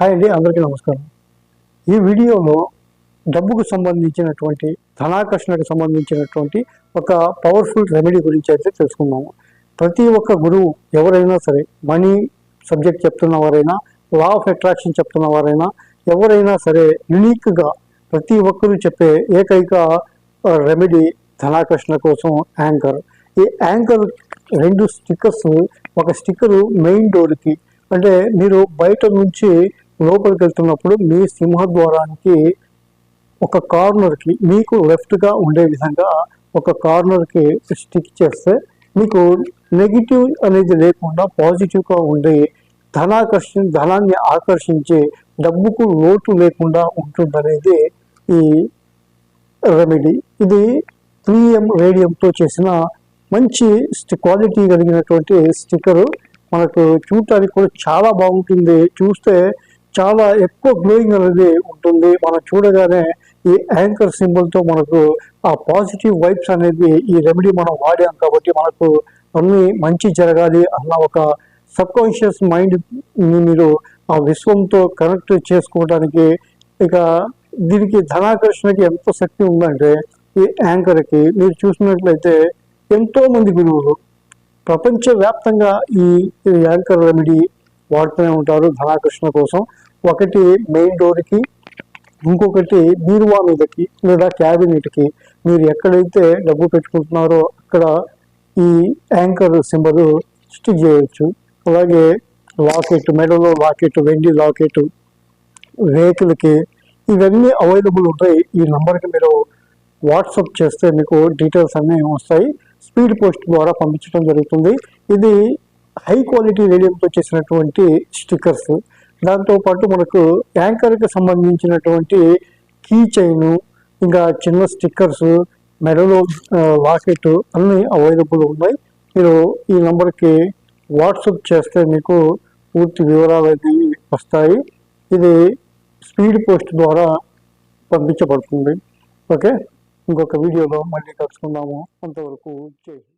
Hi అండి అందరికీ నమస్కారం. ఈ వీడియోలో డబ్బుకు సంబంధించినటువంటి ధనాకర్షణకు సంబంధించినటువంటి ఒక పవర్ఫుల్ రెమెడీ గురించి అయితే తెలుసుకుందాము. ప్రతి ఒక్క గురువు ఎవరైనా సరే మనీ సబ్జెక్ట్ చెప్తున్న వారైనా లా ఆఫ్ అట్రాక్షన్ చెప్తున్న వారైనా ఎవరైనా సరే యునీక్గా ప్రతి ఒక్కరూ చెప్పే ఏకైక రెమెడీ ధనాకర్షణ కోసం యాంకర్ ఈ యాంకర్ రెండు స్టిక్కర్స్ ఒక స్టిక్కరు మెయిన్ డోర్కి అంటే మీరు బయట నుంచి లోపలికి వెళ్తున్నప్పుడు మీ సింహద్వారానికి ఒక కార్నర్కి మీకు లెఫ్ట్గా ఉండే విధంగా ఒక కార్నర్కి స్టిక్ చేస్తే మీకు నెగిటివ్ అనేది లేకుండా పాజిటివ్గా ఉండే ధనాకర్షణ ధనాన్ని ఆకర్షించే డబ్బుకు లోటు లేకుండా ఉంటుందనేది ఈ రెమెడీ ఇది త్రీ ఎం రేడియంతో చేసిన మంచి స్టి- క్వాలిటీ కలిగినటువంటి స్టిక్కరు మనకు చూడటానికి కూడా చాలా బాగుంటుంది. చూస్తే చాలా ఎక్కువ గ్లోయింగ్ అనేది ఉంటుంది. మనం చూడగానే ఈ యాంకర్ సింబల్తో మనకు ఆ పాజిటివ్ వైబ్స్ అనేది ఈ రెమెడీ మనం వాడాం కాబట్టి మనకు అన్ని మంచి జరగాలి అన్న ఒక సబ్ కాన్షియస్ మైండ్ని మీరు ఆ విశ్వంతో కనెక్ట్ చేసుకోవడానికి ఇక దీనికి ధనాకర్షణకి ఎంత శక్తి ఉందంటే ఈ యాంకర్కి మీరు చూసినట్లయితే ఎంతో మంది గురువులు ప్రపంచవ్యాప్తంగా ఈ ఈ యాంకర్ రెమెడీ వాడుతూనే ఉంటారు ధనాకర్షణ కోసం. ఒకటి మెయిన్ డోర్కి ఇంకొకటి బీరువా మీదకి లేదా క్యాబినెట్కి. మీరు ఎక్కడైతే డబ్బు పెట్టుకుంటున్నారో అక్కడ ఈ యాంకర్ సింబల్ స్టిక్ చేయొచ్చు. అలాగే లాకెట్ మెడలో లాకెట్ వెండి లాకెట్ వెహికల్కి ఇవన్నీ అవైలబుల్ ఉంటాయి. ఈ నంబర్కి మీరు వాట్సప్ చేస్తే మీకు డీటెయిల్స్ అన్నీ వస్తాయి. స్పీడ్ పోస్ట్ ద్వారా పంపించడం జరుగుతుంది. ఇది హై క్వాలిటీ రేడియంతో చేసినటువంటి స్టిక్కర్స్ దాంతోపాటు మనకు యాంకర్కి సంబంధించినటువంటి కీ చైన్ ఇంకా చిన్న స్టిక్కర్స్ మెడలో లాకెట్ అన్నీ అవైలబుల్ ఉన్నాయి. మీరు ఈ నెంబర్కి వాట్సప్ చేస్తే మీకు పూర్తి వివరాలు అనేవి వస్తాయి. ఇది స్పీడ్ పోస్ట్ ద్వారా పంపించబడుతుంది. ఓకే? ఇంకొక వీడియోలో మళ్ళీ కలుసుకుందాము. అంతవరకు చేయండి